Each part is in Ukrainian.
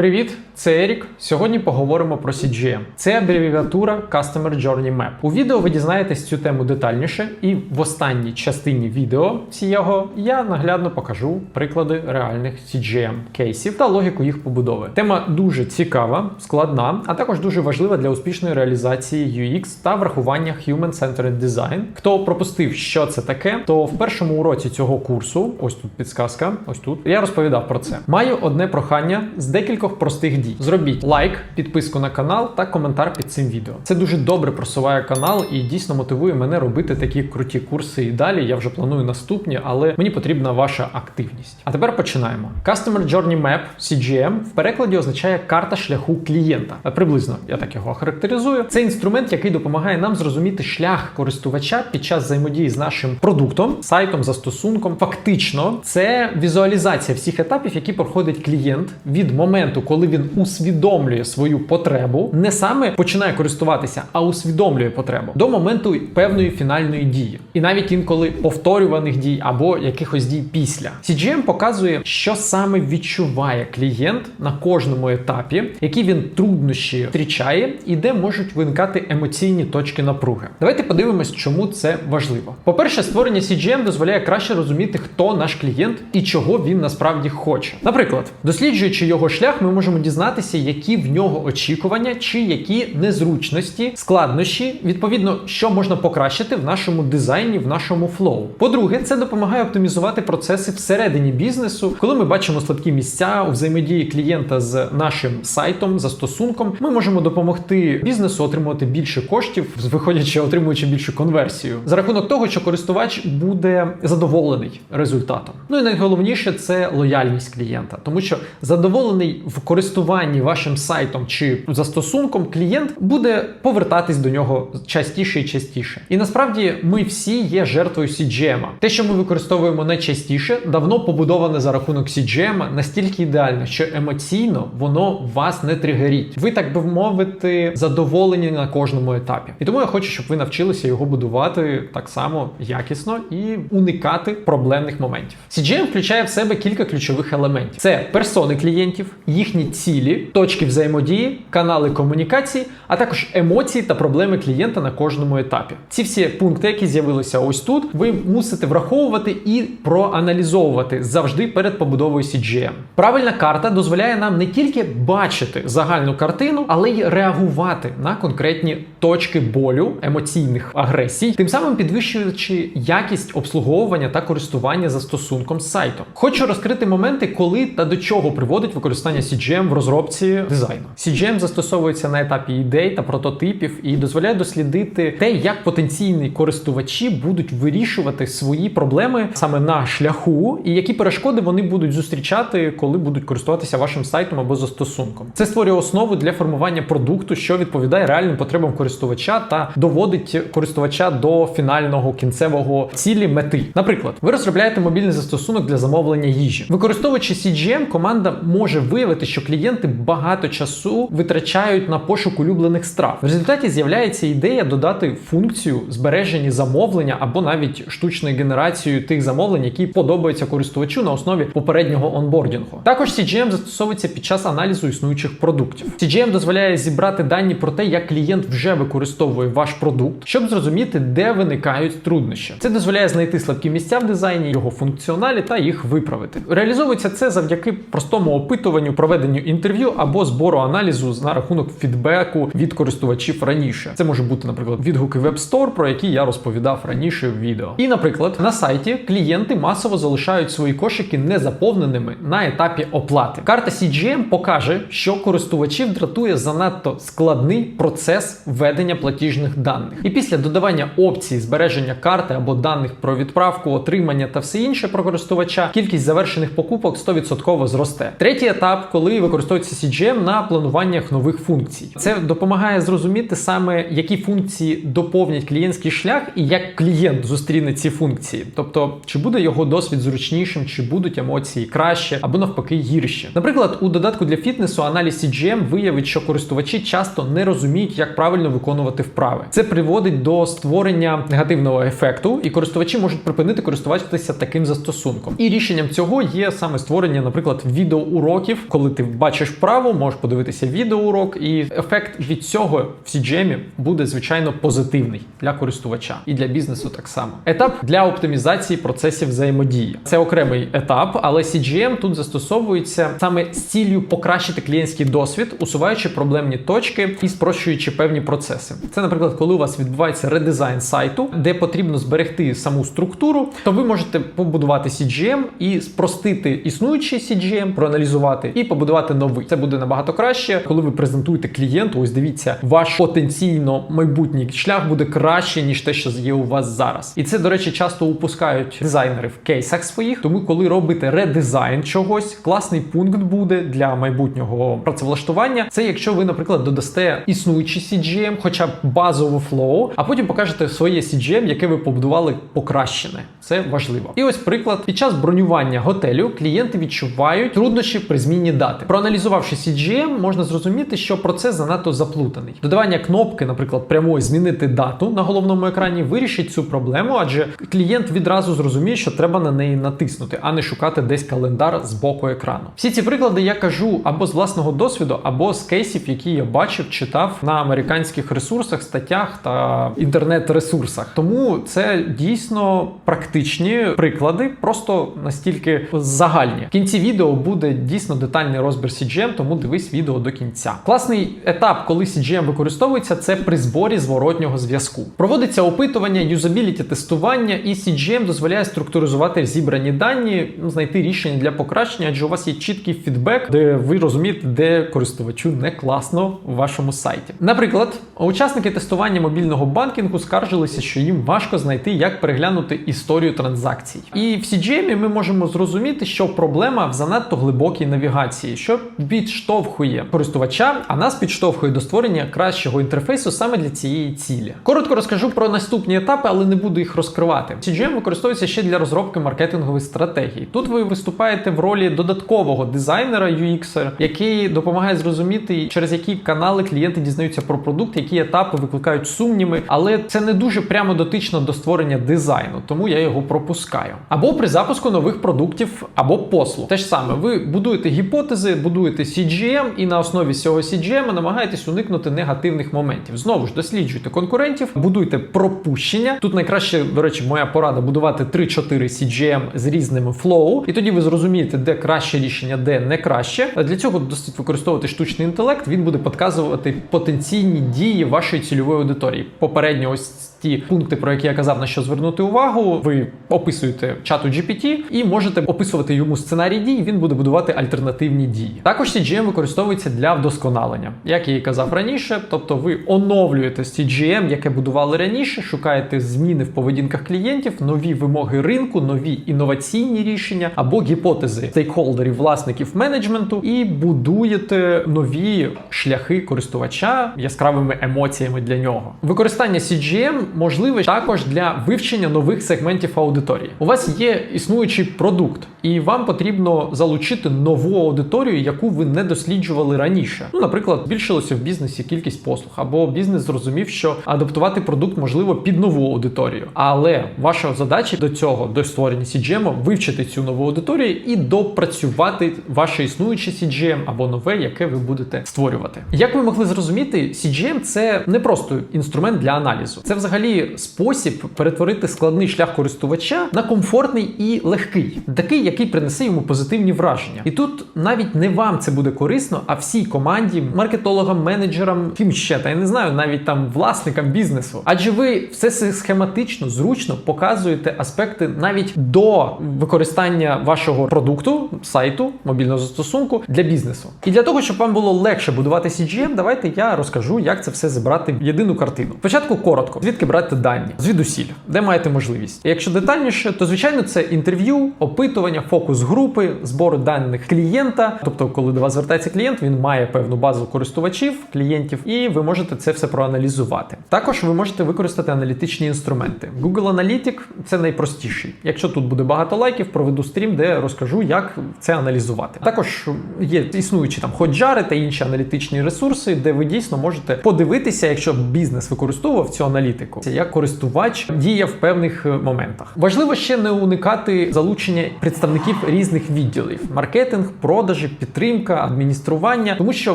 Привіт, це Ерік. Сьогодні поговоримо про CGM. Це абревіатура Customer Journey Map. У відео ви дізнаєтесь цю тему детальніше, і в останній частині відео цього я наглядно покажу приклади реальних CGM кейсів та логіку їх побудови. Тема дуже цікава, складна, а також дуже важлива для успішної реалізації UX та врахування Human-Centered Design. Хто пропустив, що це таке, то в першому уроці цього курсу, ось тут підсказка, ось тут я розповідав про це. Маю одне прохання з декількох простих дій. Зробіть лайк, підписку на канал та коментар під цим відео. Це дуже добре просуває канал і дійсно мотивує мене робити такі круті курси і далі. Я вже планую наступні, але мені потрібна ваша активність. А тепер починаємо. Customer Journey Map CGM в перекладі означає карта шляху клієнта. Приблизно я так його характеризую. Це інструмент, який допомагає нам зрозуміти шлях користувача під час взаємодії з нашим продуктом, сайтом, застосунком. Фактично, це візуалізація всіх етапів, які проходить клієнт від моменту, коли він усвідомлює свою потребу, не саме починає користуватися, а усвідомлює потребу до моменту певної фінальної дії, і навіть інколи повторюваних дій або якихось дій після. CGM показує, що саме відчуває клієнт на кожному етапі, які він труднощі зустрічає, і де можуть виникати емоційні точки напруги. Давайте подивимось, чому це важливо. По-перше, створення CGM дозволяє краще розуміти, хто наш клієнт і чого він насправді хоче. Наприклад, досліджуючи його шлях, ми можемо дізнатися, які в нього очікування чи які незручності, складнощі, відповідно, що можна покращити в нашому дизайні, в нашому флоу. По-друге, це допомагає оптимізувати процеси всередині бізнесу, коли ми бачимо слабкі місця у взаємодії клієнта з нашим сайтом, застосунком. Ми можемо допомогти бізнесу отримувати більше коштів, виходячи, отримуючи більшу конверсію, за рахунок того, що користувач буде задоволений результатом. Ну і найголовніше це лояльність клієнта, тому що задоволений в користуванні вашим сайтом чи застосунком клієнт буде повертатись до нього частіше і частіше. І насправді ми всі є жертвою CGM. Те, що ми використовуємо найчастіше, давно побудоване за рахунок CGM настільки ідеально, що емоційно воно вас не тригерить. Ви так би мовити, задоволені на кожному етапі. І тому я хочу, щоб ви навчилися його будувати так само якісно і уникати проблемних моментів. CGM включає в себе кілька ключових елементів: це персони клієнтів, їхні цілі, точки взаємодії, канали комунікації, а також емоції та проблеми клієнта на кожному етапі. Ці всі пункти, які з'явилися ось тут, ви мусите враховувати і проаналізовувати завжди перед побудовою CGM. Правильна карта дозволяє нам не тільки бачити загальну картину, але й реагувати на конкретні точки болю, емоційних агресій, тим самим підвищуючи якість обслуговування та користування застосунком з сайтом. Хочу розкрити моменти, коли та до чого приводить використання CGM в розробці дизайну. CGM застосовується на етапі ідей та прототипів і дозволяє дослідити те, як потенційні користувачі будуть вирішувати свої проблеми саме на шляху, і які перешкоди вони будуть зустрічати, коли будуть користуватися вашим сайтом або застосунком. Це створює основу для формування продукту, що відповідає реальним потребам користувача та доводить користувача до фінального кінцевого цілі мети. Наприклад, ви розробляєте мобільний застосунок для замовлення їжі. Використовуючи CGM, команда може виявити, що клієнти багато часу витрачають на пошук улюблених страв. В результаті з'являється ідея додати функцію збережені замовлення або навіть штучною генерацією тих замовлень, які подобаються користувачу на основі попереднього онбордінгу. Також CGM застосовується під час аналізу існуючих продуктів. CGM дозволяє зібрати дані про те, як клієнт вже використовує ваш продукт, щоб зрозуміти, де виникають труднощі. Це дозволяє знайти слабкі місця в дизайні, його функціоналі та їх виправити. Реалізовується це завдяки простому опитуванню, проведенню інтерв'ю або збору аналізу на рахунок фідбеку від користувачів раніше. Це може бути, наприклад, відгуки Store, про які я розповідав раніше в відео. І, наприклад, на сайті клієнти масово залишають свої кошики незаповненими на етапі оплати. Карта CGM покаже, що користувачів дратує занадто складний процес введення платіжних даних. І після додавання опції збереження карти або даних про відправку, отримання та все інше про користувача, кількість завершених покупок 100% зросте. Третій етап, коли використовується CGM на плануваннях нових функцій. Це допомагає зрозуміти саме, які функції доповнять клієнтський шлях і як клієнт зустріне ці функції. Тобто, чи буде його досвід зручнішим, чи будуть емоції краще або навпаки гірші. Наприклад, у додатку для фітнесу аналіз CGM виявить, що користувачі часто не розуміють, як правильно виконувати вправи. Це приводить до створення негативного ефекту, і користувачі можуть припинити користуватися таким застосунком. І рішенням цього є саме створення, наприклад, відеоуроків, коли коли ти бачиш вправо, можеш подивитися відеоурок, і ефект від цього в CGM буде звичайно позитивний для користувача і для бізнесу так само. Етап для оптимізації процесів взаємодії. Це окремий етап, але CGM тут застосовується саме з цілею покращити клієнтський досвід, усуваючи проблемні точки і спрощуючи певні процеси. Це, наприклад, коли у вас відбувається редизайн сайту, де потрібно зберегти саму структуру, то ви можете побудувати CGM і спростити існуючий CGM, проаналізувати і побудувати новий. Це буде набагато краще, коли ви презентуєте клієнту. Ось дивіться, ваш потенційно майбутній шлях буде краще ніж те, що є у вас зараз. І це, до речі, часто упускають дизайнери в кейсах своїх. Тому, коли робите редизайн чогось, класний пункт буде для майбутнього працевлаштування. Це якщо ви, наприклад, додасте існуючий CGM, хоча б базову флоу, а потім покажете своє CGM, яке ви побудували покращене. Це важливо. І ось приклад: під час бронювання готелю клієнти відчувають труднощі при зміні дати. Проаналізувавши CGM, можна зрозуміти, що процес занадто заплутаний. Додавання кнопки, наприклад, прямої змінити дату на головному екрані, вирішить цю проблему, адже клієнт відразу зрозуміє, що треба на неї натиснути, а не шукати десь календар з боку екрану. Всі ці приклади я кажу або з власного досвіду, або з кейсів, які я бачив, читав на американських ресурсах, статтях та інтернет-ресурсах. Тому це дійсно практичні приклади, просто настільки загальні. В кінці відео буде дійсно детальний розбір CGM, тому дивись відео до кінця. Класний етап, коли CGM використовується, це при зборі зворотнього зв'язку. Проводиться опитування, юзабіліті тестування, і CGM дозволяє структуризувати зібрані дані, ну, знайти рішення для покращення, адже у вас є чіткий фідбек, де ви розумієте, де користувачу не класно у вашому сайті. Наприклад, учасники тестування мобільного банкінгу скаржилися, що їм важко знайти, як переглянути історію транзакцій. І в CGM ми можемо зрозуміти, що проблема в занадто глибокій навігації, що підштовхує користувача, а нас підштовхує до створення кращого інтерфейсу саме для цієї цілі. Коротко розкажу про наступні етапи, але не буду їх розкривати. CGM використовується ще для розробки маркетингових стратегій. Тут ви виступаєте в ролі додаткового дизайнера UX, який допомагає зрозуміти, через які канали клієнти дізнаються про продукт, які етапи викликають сумніви, але це не дуже прямо дотично до створення дизайну, тому я його пропускаю. Або при запуску нових продуктів або послуг. Те ж саме, ви будуєте гіпотези, будуєте CGM і на основі цього CGM намагаєтесь уникнути негативних моментів. Знову ж досліджуйте конкурентів, будуйте пропущення. Тут найкраще, до речі, моя порада будувати 3-4 CGM з різними флоу, і тоді ви зрозумієте, де краще рішення, де не краще. А Для цього досить використовувати штучний інтелект. Він буде підказувати потенційні дії вашої цільової аудиторії. Попередньо ось ті пункти, про які я казав, на що звернути увагу. Ви описуєте чату GPT і можете описувати йому сценарій дій. Він буде будувати альтернативні дії. Також CGM використовується для вдосконалення, як я і казав раніше. Тобто, ви оновлюєте CGM, яке будували раніше, шукаєте зміни в поведінках клієнтів, нові вимоги ринку, нові інноваційні рішення або гіпотези стейкхолдерів, власників менеджменту, і будуєте нові шляхи користувача яскравими емоціями для нього. Використання CGM можливе також для вивчення нових сегментів аудиторії. У вас є існуючий продукт, і вам потрібно залучити нову аудиторію, яку ви не досліджували раніше. Ну, наприклад, збільшилося в бізнесі кількість послуг, або бізнес зрозумів, що адаптувати продукт можливо під нову аудиторію. Але ваша задача до цього, до створення CGM, вивчити цю нову аудиторію і допрацювати ваше існуюче CGM або нове, яке ви будете створювати. Як ви могли зрозуміти, CGM – це не просто інструмент для аналізу, це взагалі спосіб перетворити складний шлях користувача на комфортний і легкий, такий, який принесе йому позитивні враження. І тут навіть не вам це буде корисно, а всій команді, маркетологам, менеджерам, ким ще та я не знаю, навіть там власникам бізнесу. Адже ви все схематично, зручно показуєте аспекти навіть до використання вашого продукту, сайту, мобільного застосунку для бізнесу. І для того, щоб вам було легше будувати CGM, давайте я розкажу, як це все зібрати в єдину картину. Спочатку коротко, звідки брати дані? Звідусіль, де маєте можливість. Якщо детальніше, то звичайно це інтерв'ю, опитування, фокус групи, збору даних клієнта. Тобто, коли до вас звертається клієнт, він має певну базу користувачів, клієнтів, і ви можете це все проаналізувати. Також ви можете використати аналітичні інструменти. Google Analytics – це найпростіший. Якщо тут буде багато лайків, проведу стрім, де розкажу, як це аналізувати. Також є існуючі там ходжари та інші аналітичні ресурси, де ви дійсно можете подивитися, якщо бізнес використовував цю аналітику, розвитку, як користувач діє в певних е, моментах. Важливо ще не уникати залучення представників різних відділів: маркетинг, продажі, підтримка, адміністрування, тому що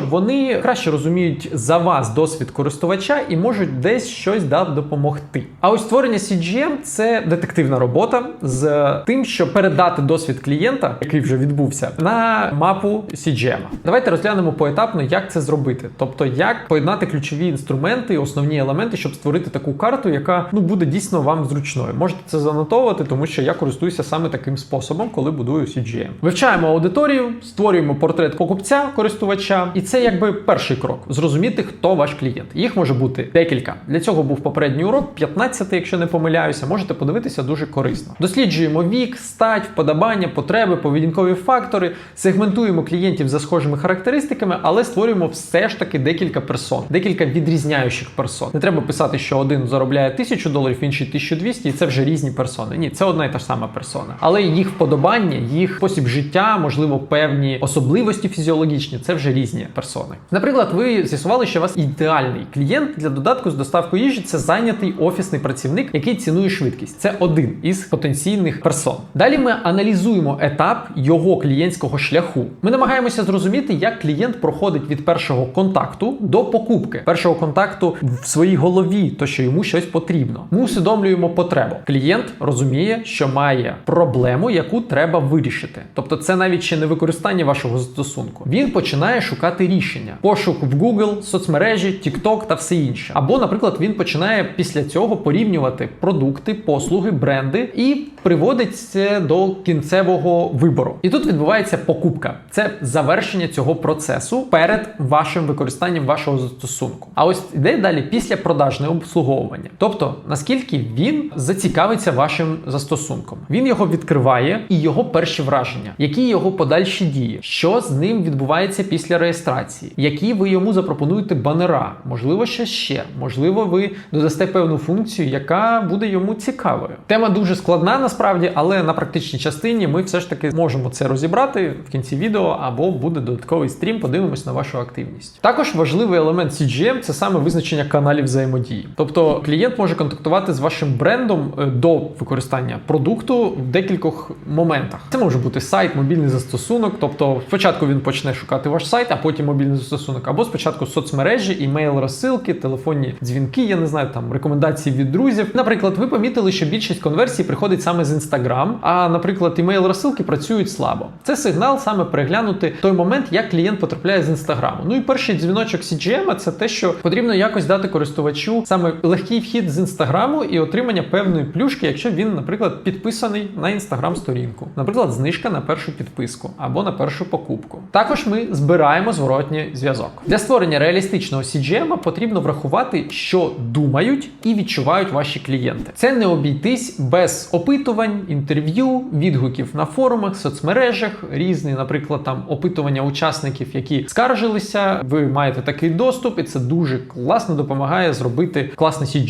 вони краще розуміють за вас досвід користувача і можуть десь щось да, допомогти. А ось створення CGM – це детективна робота з тим, щоб передати досвід клієнта, який вже відбувся, на мапу CGM. Давайте розглянемо поетапно, як це зробити, тобто як поєднати ключові інструменти, основні елементи, щоб створити таку карту, яка ну буде дійсно вам зручною. Можете це занотовувати, тому що я користуюся саме таким способом, коли будую CGM. Вивчаємо аудиторію, створюємо портрет покупця, користувача, і це якби перший крок зрозуміти, хто ваш клієнт. Їх може бути декілька. Для цього був попередній урок, 15, якщо не помиляюся, можете подивитися дуже корисно. Досліджуємо вік, стать, вподобання, потреби, поведінкові фактори, сегментуємо клієнтів за схожими характеристиками, але створюємо все ж таки декілька персон, декілька відрізняючих персон. Не треба писати, що один заробляє 1000 доларів, інший 1200, і це вже різні персони. Ні, це одна і та ж сама персона. Але їх вподобання, їх спосіб життя, можливо, певні особливості фізіологічні це вже різні персони. Наприклад, ви з'ясували, що у вас ідеальний клієнт для додатку з доставкою їжі це зайнятий офісний працівник, який цінує швидкість. Це один із потенційних персон. Далі ми аналізуємо етап його клієнтського шляху. Ми намагаємося зрозуміти, як клієнт проходить від першого контакту до покупки, першого контакту в своїй голові, то що йому щось потрібно. Ми усвідомлюємо потребу. Клієнт розуміє, що має проблему, яку треба вирішити. Тобто, це навіть ще не використання вашого застосунку. Він починає шукати рішення: пошук в Google, соцмережі, TikTok та все інше. Або, наприклад, він починає після цього порівнювати продукти, послуги, бренди і приводить це до кінцевого вибору. І тут відбувається покупка. Це завершення цього процесу перед вашим використанням вашого застосунку. А ось іде далі після продажне обслуговування. Тобто, наскільки він зацікавиться вашим застосунком, він його відкриває і його перші враження, які його подальші дії, що з ним відбувається після реєстрації, які ви йому запропонуєте банера, можливо, ще ще, можливо, ви додасте певну функцію, яка буде йому цікавою. Тема дуже складна насправді, але на практичній частині ми все ж таки можемо це розібрати в кінці відео або буде додатковий стрім. Подивимось на вашу активність. Також важливий елемент CGM – це саме визначення каналів взаємодії. Тобто клієнт може контактувати з вашим брендом е, до використання продукту в декількох моментах. Це може бути сайт, мобільний застосунок. Тобто, спочатку він почне шукати ваш сайт, а потім мобільний застосунок, або спочатку соцмережі, імейл розсилки, телефонні дзвінки, я не знаю, там рекомендації від друзів. Наприклад, ви помітили, що більшість конверсій приходить саме з Instagram, а наприклад, імейл розсилки працюють слабо. Це сигнал саме переглянути той момент, як клієнт потрапляє з інстаграму. Ну і перший дзвіночок CGM – це те, що потрібно якось дати користувачу саме легкий вхід з інстаграму і отримання певної плюшки, якщо він, наприклад, підписаний на інстаграм-сторінку, наприклад, знижка на першу підписку або на першу покупку. Також ми збираємо зворотній зв'язок. Для створення реалістичного CGM потрібно врахувати, що думають і відчувають ваші клієнти. Це не обійтись без опитувань, інтерв'ю, відгуків на форумах, соцмережах, різні, наприклад, там опитування учасників, які скаржилися. Ви маєте такий доступ, і це дуже класно допомагає зробити класний CGM.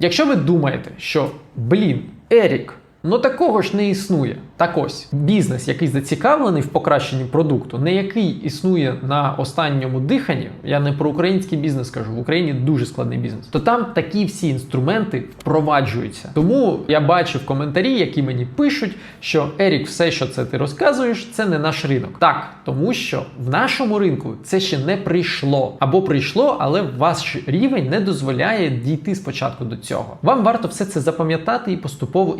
Якщо ви думаєте, що блін, Ерік. Ну такого ж не існує. Так ось бізнес, який зацікавлений в покращенні продукту, не який існує на останньому диханні. Я не про український бізнес кажу, в Україні дуже складний бізнес. То там такі всі інструменти впроваджуються. Тому я бачив коментарі, які мені пишуть, що Ерік, все, що це ти розказуєш, це не наш ринок. Так, тому що в нашому ринку це ще не прийшло або прийшло, але ваш рівень не дозволяє дійти спочатку до цього. Вам варто все це запам'ятати і поступово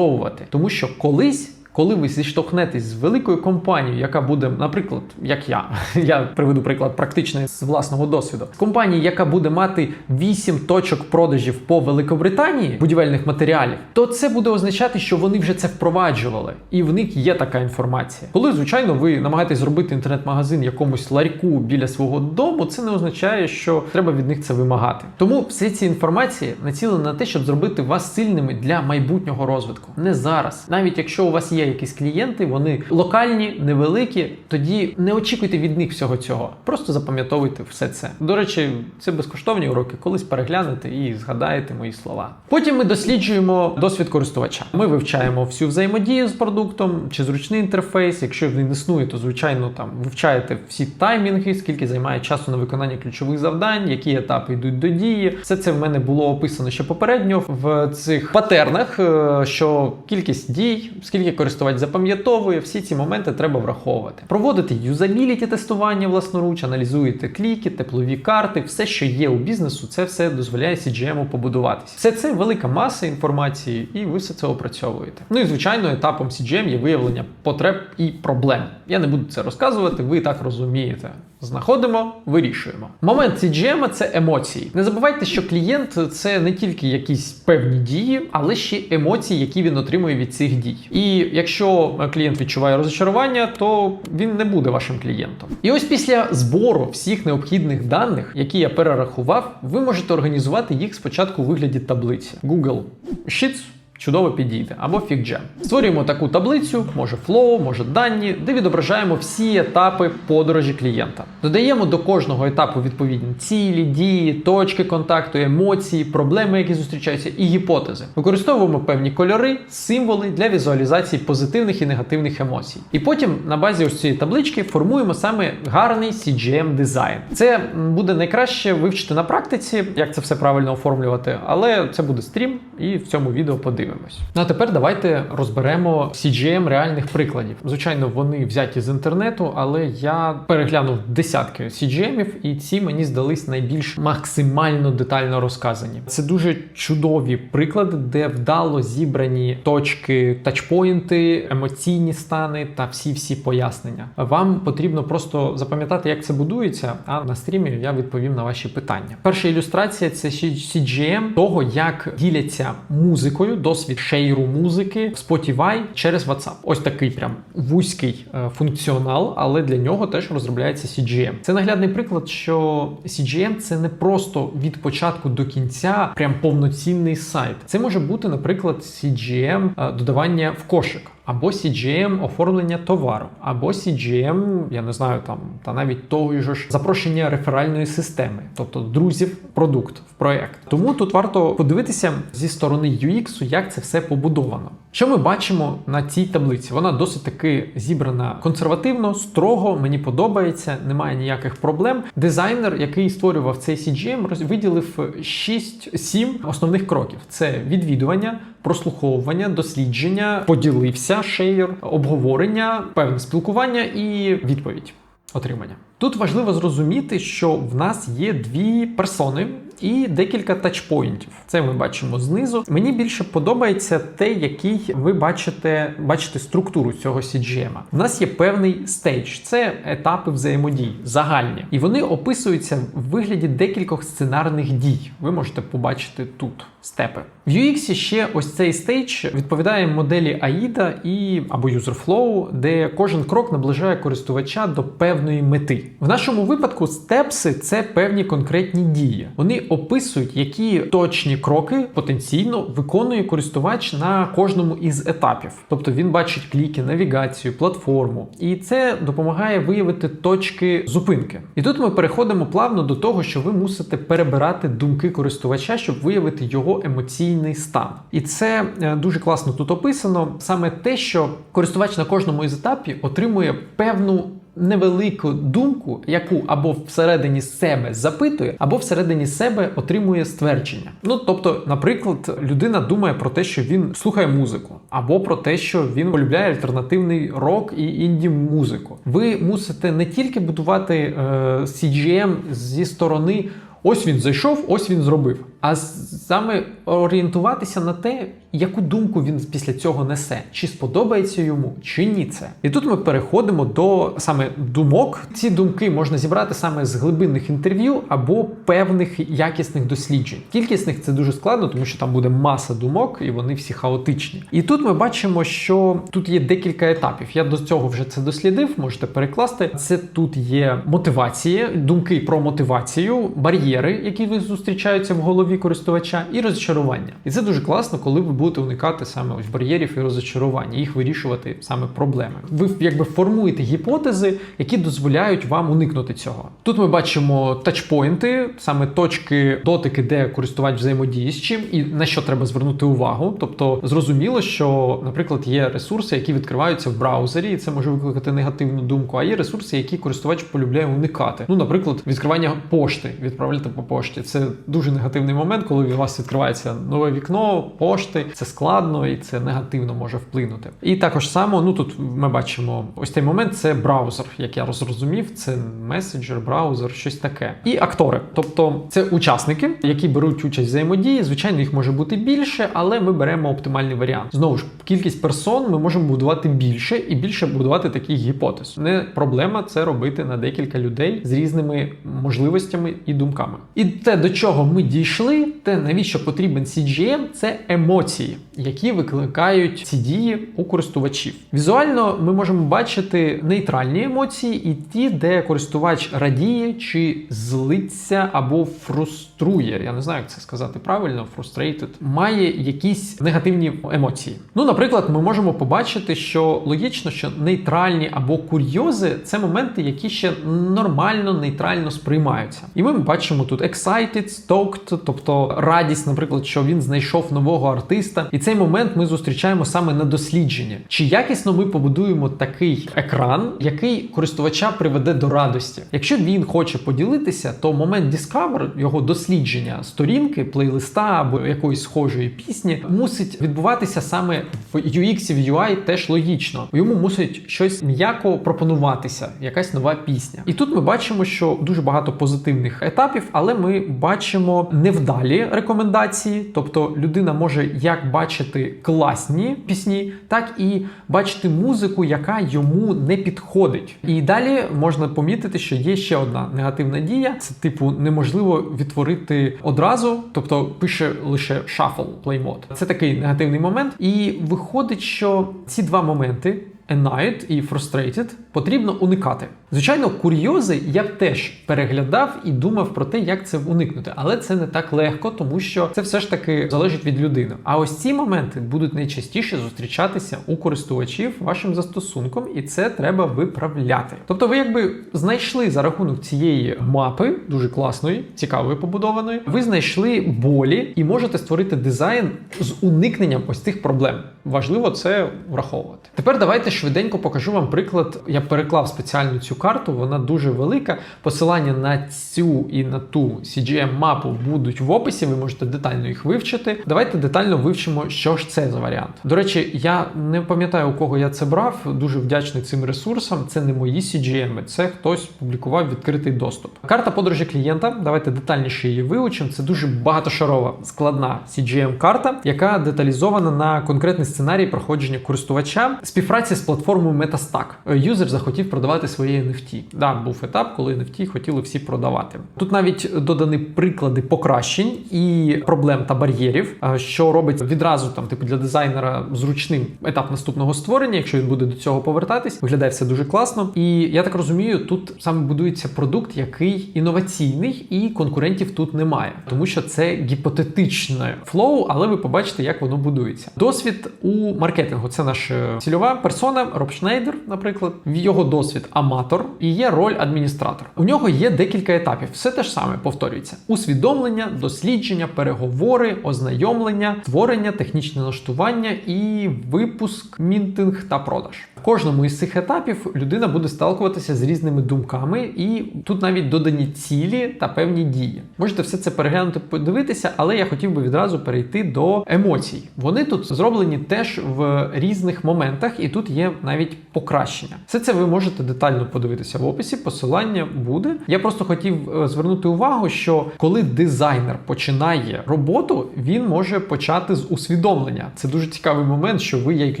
інтегровувати, тому що колись. Коли ви зіштовхнетесь з великою компанією, яка буде, наприклад, як я, я приведу приклад практичний з власного досвіду, компанії, яка буде мати 8 точок продажів по Великобританії будівельних матеріалів, то це буде означати, що вони вже це впроваджували, і в них є така інформація. Коли, звичайно, ви намагаєтесь зробити інтернет-магазин якомусь ларьку біля свого дому, це не означає, що треба від них це вимагати. Тому всі ці інформації націлені на те, щоб зробити вас сильними для майбутнього розвитку, не зараз, навіть якщо у вас є є якісь клієнти, вони локальні, невеликі. Тоді не очікуйте від них всього цього. Просто запам'ятовуйте все це. До речі, це безкоштовні уроки. Колись переглянете і згадаєте мої слова. Потім ми досліджуємо досвід користувача. Ми вивчаємо всю взаємодію з продуктом чи зручний інтерфейс. Якщо він існує, то звичайно там вивчаєте всі таймінги, скільки займає часу на виконання ключових завдань, які етапи йдуть до дії. Все це в мене було описано ще попередньо в цих патернах, е, що кількість дій, скільки користувач запам'ятовує, всі ці моменти треба враховувати. Проводити юзабіліті тестування власноруч, аналізуєте кліки, теплові карти, все, що є у бізнесу, це все дозволяє CGM побудуватися. Все це велика маса інформації, і ви все це опрацьовуєте. Ну і звичайно, етапом CGM є виявлення потреб і проблем. Я не буду це розказувати, ви так розумієте. Знаходимо, вирішуємо. Момент CGM – це емоції. Не забувайте, що клієнт це не тільки якісь певні дії, але ще емоції, які він отримує від цих дій. І якщо клієнт відчуває розчарування, то він не буде вашим клієнтом. І ось після збору всіх необхідних даних, які я перерахував, ви можете організувати їх спочатку у вигляді таблиці Google Sheets. Чудово підійде або FigJam. Створюємо таку таблицю, може flow, може дані, де відображаємо всі етапи подорожі клієнта. Додаємо до кожного етапу відповідні цілі, дії, точки контакту, емоції, проблеми, які зустрічаються, і гіпотези. Використовуємо певні кольори, символи для візуалізації позитивних і негативних емоцій. І потім на базі ось цієї таблички формуємо саме гарний CGM дизайн. Це буде найкраще вивчити на практиці, як це все правильно оформлювати, але це буде стрім, і в цьому відео подивимось. Ну а тепер давайте розберемо CGM реальних прикладів. Звичайно, вони взяті з інтернету, але я переглянув десятки CGM-ів, і ці мені здались найбільш максимально детально розказані. Це дуже чудові приклади, де вдало зібрані точки, тачпоінти, емоційні стани та всі-всі пояснення. Вам потрібно просто запам'ятати, як це будується. А на стрімі я відповім на ваші питання. Перша ілюстрація це CGM того, як діляться музикою, досвід шейру музики в Spotify через WhatsApp. Ось такий прям вузький е, функціонал, але для нього теж розробляється CGM. Це наглядний приклад, що CGM це не просто від початку до кінця прям повноцінний сайт. Це може бути, наприклад, CGM е, додавання в кошик. Або CGM оформлення товару, або CGM, я не знаю, там та навіть того ж запрошення реферальної системи, тобто друзів, продукт в проект. Тому тут варто подивитися зі сторони UX, як це все побудовано. Що ми бачимо на цій таблиці? Вона досить таки зібрана консервативно, строго. Мені подобається, немає ніяких проблем. Дизайнер, який створював цей CGM, роз- виділив 6-7 основних кроків: це відвідування, прослуховування, дослідження, поділився, шеєр, обговорення, певне спілкування і відповідь. Отримання. Тут важливо зрозуміти, що в нас є дві персони і декілька тачпоінтів. Це ми бачимо знизу. Мені більше подобається те, який ви бачите, бачите структуру цього CGM. У нас є певний стейдж, це етапи взаємодії, загальні, і вони описуються в вигляді декількох сценарних дій. Ви можете побачити тут степи. В UX ще ось цей стейдж відповідає моделі AIDA і або UserFlow, де кожен крок наближає користувача до певної мети. В нашому випадку степси це певні конкретні дії. Вони описують, які точні кроки потенційно виконує користувач на кожному із етапів. Тобто він бачить кліки, навігацію, платформу, і це допомагає виявити точки зупинки. І тут ми переходимо плавно до того, що ви мусите перебирати думки користувача, щоб виявити його емоційний стан. І це е, дуже класно тут описано. Саме те, що користувач на кожному із етапів отримує певну невелику думку, яку або всередині себе запитує, або всередині себе отримує ствердження. Ну тобто, наприклад, людина думає про те, що він слухає музику, або про те, що він полюбляє альтернативний рок і інді музику. Ви мусите не тільки будувати е, CGM зі сторони. Ось він зайшов, ось він зробив. А саме орієнтуватися на те, яку думку він після цього несе, чи сподобається йому, чи ні це. І тут ми переходимо до саме думок. Ці думки можна зібрати саме з глибинних інтерв'ю або певних якісних досліджень. Кількісних це дуже складно, тому що там буде маса думок, і вони всі хаотичні. І тут ми бачимо, що тут є декілька етапів. Я до цього вже це дослідив, можете перекласти. Це тут є мотивація, думки про мотивацію, бар'єри, які ви зустрічаються в голові. Голові користувача, і розчарування. І це дуже класно, коли ви будете уникати саме ось бар'єрів і розчарування, їх вирішувати саме проблеми. Ви якби формуєте гіпотези, які дозволяють вам уникнути цього. Тут ми бачимо тачпойнти, саме точки дотики, де користувач взаємодіє з чим, і на що треба звернути увагу. Тобто зрозуміло, що, наприклад, є ресурси, які відкриваються в браузері, і це може викликати негативну думку. А є ресурси, які користувач полюбляє уникати. Ну, наприклад, відкривання пошти, відправляти по пошті. Це дуже негативний момент, коли у вас відкривається нове вікно пошти. Це складно і це негативно може вплинути. І також само, ну тут ми бачимо ось цей момент. Це браузер, як я розрозумів, це месенджер, браузер, щось таке. І актори, тобто це учасники, які беруть участь в взаємодії. Звичайно, їх може бути більше, але ми беремо оптимальний варіант. Знову ж кількість персон ми можемо будувати більше і більше будувати таких гіпотез. Не проблема це робити на декілька людей з різними можливостями і думками. І те, до чого ми дійшли, те навіщо потрібен CGM, це емоції, які викликають ці дії у користувачів. Візуально ми можемо бачити нейтральні емоції і ті, де користувач радіє чи злиться або фруструє. Я не знаю, як це сказати правильно. Frustrated. має якісь негативні емоції. Ну, наприклад, ми можемо побачити, що логічно, що нейтральні або курйози це моменти, які ще нормально нейтрально сприймаються. І ми бачимо тут excited, stoked, тобто радість, наприклад, що він знайшов нового артиста. І цей момент ми зустрічаємо саме на дослідженні. Чи якісно ми побудуємо такий екран, який користувача приведе до радості? Якщо він хоче поділитися, то момент Discover, його дослідження сторінки, плейлиста або якоїсь схожої пісні, мусить відбуватися саме в UX і в UI теж логічно. Йому мусить щось м'яко пропонуватися, якась нова пісня. І тут ми бачимо, що дуже багато позитивних етапів, але ми бачимо невдалі рекомендації. Тобто людина може як бачити класні пісні, так і бачити музику, яка йому не підходить. І далі можна помітити, що є ще одна негативна дія: це типу неможливо відтворити одразу, тобто пише лише shuffle play. Це такий негативний момент. І виходить, що ці два моменти. Annoyed і Frustrated потрібно уникати. Звичайно, курйози я б теж переглядав і думав про те, як це уникнути, але це не так легко, тому що це все ж таки залежить від людини. А ось ці моменти будуть найчастіше зустрічатися у користувачів вашим застосунком, і це треба виправляти. Тобто, ви якби знайшли за рахунок цієї мапи, дуже класної, цікавої побудованої, ви знайшли болі і можете створити дизайн з уникненням ось цих проблем. Важливо це враховувати. Тепер давайте швиденько покажу вам приклад. Я переклав спеціально цю карту, вона дуже велика. Посилання на цю і на ту CGM мапу будуть в описі. Ви можете детально їх вивчити. Давайте детально вивчимо, що ж це за варіант. До речі, я не пам'ятаю, у кого я це брав. Дуже вдячний цим ресурсам. Це не мої CGM, це хтось публікував відкритий доступ. Карта подорожі клієнта. Давайте детальніше її вивчимо. Це дуже багатошарова складна CGM карта, яка деталізована на конкретний сценарій проходження користувача. Співпраці з платформою Metastack. Юзер захотів продавати свої NFT. Да, був етап, коли NFT хотіли всі продавати. Тут навіть додані приклади покращень і проблем та бар'єрів, що робить відразу там, типу, для дизайнера зручним етап наступного створення, якщо він буде до цього повертатись, виглядає все дуже класно. І я так розумію, тут саме будується продукт, який інноваційний, і конкурентів тут немає, тому що це гіпотетичне флоу, але ви побачите, як воно будується. Досвід у маркетингу це наша цільова персона. Роб Шнейдер, наприклад, його досвід аматор і є роль адміністратор. У нього є декілька етапів. Все те ж саме повторюється: усвідомлення, дослідження, переговори, ознайомлення, творення, технічне налаштування і випуск, мінтинг та продаж. Кожному із цих етапів людина буде сталкуватися з різними думками, і тут навіть додані цілі та певні дії. Можете все це переглянути, подивитися, але я хотів би відразу перейти до емоцій. Вони тут зроблені теж в різних моментах, і тут є навіть покращення. Все це ви можете детально подивитися в описі. Посилання буде. Я просто хотів е, звернути увагу, що коли дизайнер починає роботу, він може почати з усвідомлення. Це дуже цікавий момент, що ви, як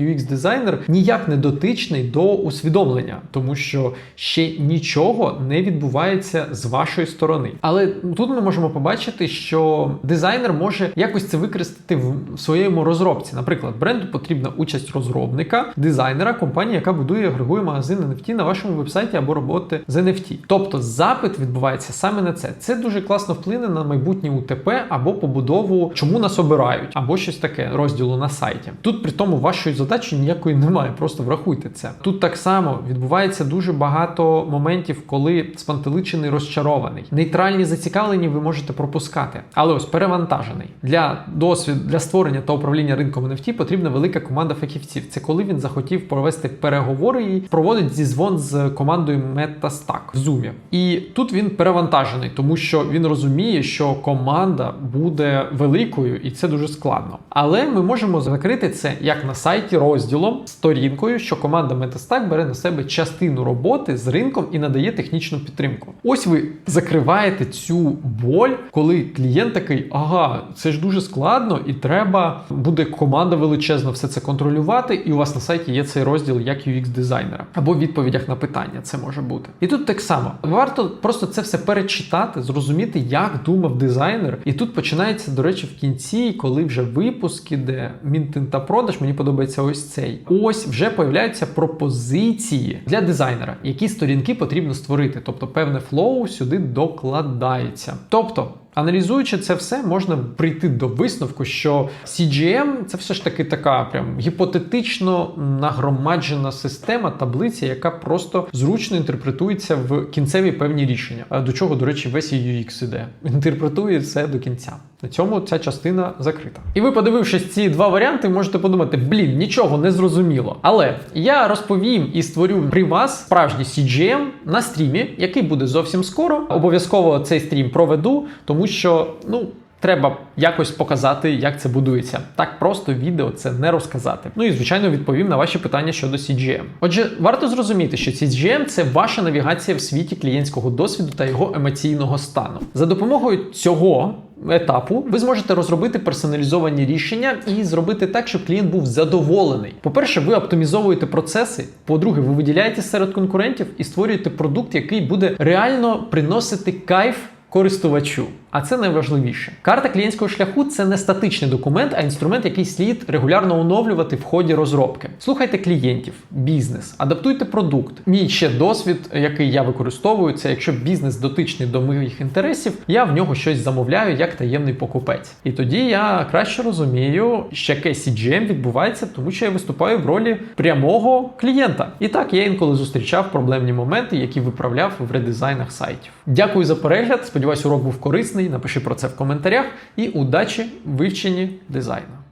UX-дизайнер, ніяк не дотичні критичний до усвідомлення, тому що ще нічого не відбувається з вашої сторони. Але тут ми можемо побачити, що дизайнер може якось це використати в своєму розробці. Наприклад, бренду потрібна участь розробника, дизайнера, компанії, яка будує агрегує магазин NFT на вашому вебсайті або роботи з NFT. Тобто запит відбувається саме на це. Це дуже класно вплине на майбутнє УТП або побудову, чому нас обирають, або щось таке розділу на сайті. Тут при тому вашої задачі ніякої немає, просто врахуйте це. Тут так само відбувається дуже багато моментів, коли спантеличений розчарований. Нейтральні зацікавлені ви можете пропускати, але ось перевантажений для досвід для створення та управління ринком NFT потрібна велика команда фахівців. Це коли він захотів провести переговори і проводить зізвон з командою MetaStack в Zoom. І тут він перевантажений, тому що він розуміє, що команда буде великою, і це дуже складно. Але ми можемо закрити це як на сайті розділом сторінкою, що команда MetaStack бере на себе частину роботи з ринком і надає технічну підтримку. Ось ви закриваєте цю боль, коли клієнт такий, ага, це ж дуже складно, і треба буде команда величезна все це контролювати. І у вас на сайті є цей розділ як UX дизайнера або в відповідях на питання. Це може бути. І тут так само варто просто це все перечитати, зрозуміти, як думав дизайнер. І тут починається, до речі, в кінці, коли вже випуски, де мінтин та продаж, мені подобається ось цей. Ось вже появляються пропозиції для дизайнера, які сторінки потрібно створити. Тобто, певне флоу сюди докладається. Тобто. Аналізуючи це все, можна прийти до висновку, що CGM це все ж таки така прям гіпотетично нагромаджена система, таблиця, яка просто зручно інтерпретується в кінцеві певні рішення. До чого, до речі, весь UX іде. Інтерпретує все до кінця. На цьому ця частина закрита. І ви, подивившись ці два варіанти, можете подумати: блін, нічого не зрозуміло. Але я розповім і створю при вас справжній CGM на стрімі, який буде зовсім скоро. Обов'язково цей стрім проведу, тому що ну. Треба якось показати, як це будується. Так просто відео це не розказати. Ну і звичайно відповім на ваші питання щодо CGM. Отже, варто зрозуміти, що CGM – це ваша навігація в світі клієнтського досвіду та його емоційного стану. За допомогою цього. Етапу ви зможете розробити персоналізовані рішення і зробити так, щоб клієнт був задоволений. По-перше, ви оптимізовуєте процеси. По-друге, ви виділяєте серед конкурентів і створюєте продукт, який буде реально приносити кайф користувачу. А це найважливіше. Карта клієнтського шляху це не статичний документ, а інструмент, який слід регулярно оновлювати в ході розробки. Слухайте клієнтів, бізнес, адаптуйте продукт. Мій ще досвід, який я використовую, це якщо бізнес дотичний до моїх інтересів, я в нього щось замовляю як таємний покупець. І тоді я краще розумію, що яке CGM відбувається, тому що я виступаю в ролі прямого клієнта. І так я інколи зустрічав проблемні моменти, які виправляв в редизайнах сайтів. Дякую за перегляд. Сподіваюсь, урок був корисний. Напиши про це в коментарях і удачі в вивченні дизайну.